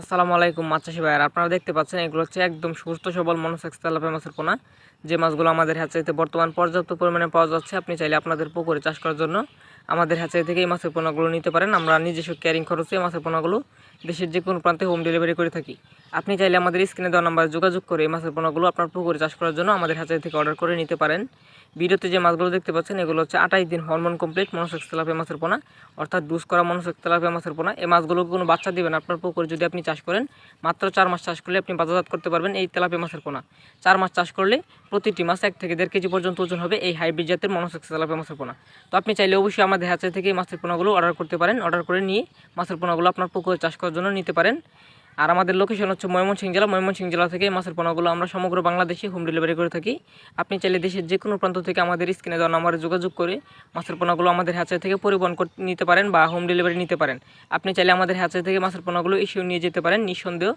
আসসালামু আলাইকুম মাছ চাষি ভাইয়ার, আপনারা দেখতে পাচ্ছেন এগুলো হচ্ছে একদম সুস্থ, সবল মনোসেক্স তেলাপে মাছের পোনা। যে মাছগুলো আমাদের হ্যাচারিতে বর্তমান পর্যাপ্ত পরিমাণে পাওয়া যাচ্ছে, আপনি চাইলে আপনাদের পুকুরে চাষ করার জন্য আমাদের হ্যাচারি থেকে এই মাছের পোনাগুলো নিতে পারেন। আমরা নিজস্ব ক্যারিং খরচে মাছের পোনাগুলো দেশের যে কোনো প্রান্তে হোম ডেলিভারি করে থাকি। আপনি চাইলে আমাদের স্ক্রিনে দেওয়া নাম্বারে যোগাযোগ করে এই মাছের পোনাগুলো আপনার পুকুরে চাষ করার জন্য আমাদের হ্যাচারি থেকে অর্ডার করে নিতে পারেন। ভিডিওতে যে মাছগুলো দেখতে পাচ্ছেন, এগুলো হচ্ছে আঠাইশ দিন হরমোন কমপ্লিট মনোসেক্স তেলাপিয়া মাছের পোনা, অর্থাৎ ডুস করা মনোসেক্স তেলাপিয়া মাছের পোনা। এই মাছগুলো কোনো বাচ্চা দিবেন আপনার পুকুরে যদি আপনি চাষ করেন, মাত্র চার মাস চাষ করলে আপনি বাজারজাত করতে পারবেন এই তেলাপিয়া মাছের পোনা। চার মাস চাষ করলে প্রতিটি মাছ এক থেকে দেড় কেজি পর্যন্ত ওজন হবে এই হাইব্রিড জাতের মনোসেক্স তেলাপিয়া মাছের পোনা। তো আপনি চাইলে অবশ্যই আমাদের হ্যাচারি থেকে এই মাছের পোনাগুলো অর্ডার করতে পারেন। অর্ডার করে নিয়ে মাছের পোনাগুলো আপনার পুকুরে চাষ করার জন্য নিতে পারেন। আর আমাদের লোকেশন হচ্ছে ময়মনসিংহ জেলা। ময়মনসিংহ জেলা থেকে মাছের পোনাগুলো আমরা সমগ্র বাংলাদেশে হোম ডেলিভারি করে থাকি। আপনি চাইলে দেশের যে কোনো প্রান্ত থেকে আমাদের স্ক্রিনে দেওয়া নাম্বারে যোগাযোগ করে মাছের পোনাগুলো আমাদের হ্যাচারি থেকে পরিবহন নিতে পারেন বা হোম ডেলিভারি নিতে পারেন। আপনি চাইলে আমাদের হ্যাচারি থেকে মাছের পোনাগুলো ইস্যু নিয়ে যেতে পারেন নিঃসন্দেহ।